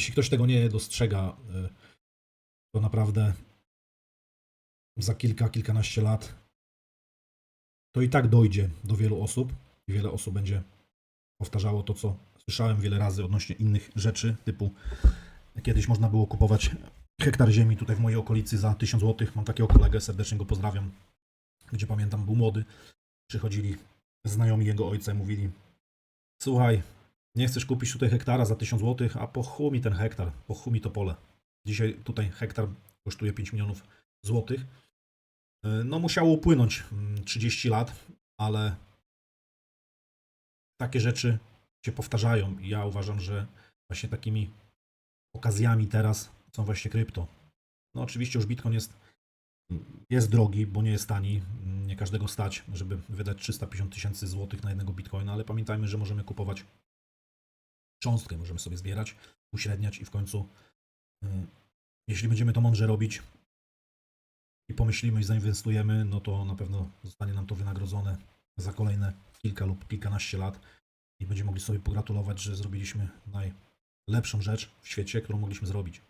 Jeśli ktoś tego nie dostrzega, y, to naprawdę za kilka, kilkanaście lat to i tak dojdzie do wielu osób i wiele osób będzie powtarzało to, co słyszałem wiele razy odnośnie innych rzeczy, typu kiedyś można było kupować hektar ziemi tutaj w mojej okolicy za 1000 zł. Mam takiego kolegę, serdecznie go pozdrawiam, gdzie pamiętam, był młody. Przychodzili znajomi jego ojca i mówili: Słuchaj, nie chcesz kupić tutaj hektara za 1000 zł, a po mi ten hektar, po mi to pole. Dzisiaj tutaj hektar kosztuje 5 milionów złotych. Yy, No musiało upłynąć mm, 30 lat, ale takie rzeczy się powtarzają i ja uważam, że właśnie takimi okazjami teraz są właśnie krypto. No oczywiście już Bitcoin jest, jest drogi, bo nie jest tani. Nie każdego stać, żeby wydać 350 tysięcy złotych na jednego Bitcoina, ale pamiętajmy, że możemy kupować cząstkę, możemy sobie zbierać, uśredniać i w końcu, y, jeśli będziemy to mądrze robić i pomyślimy i zainwestujemy, no to na pewno zostanie nam to wynagrodzone za kolejne kilka lub kilkanaście lat i będziemy mogli sobie pogratulować, że zrobiliśmy najlepszą rzecz w świecie, którą mogliśmy zrobić.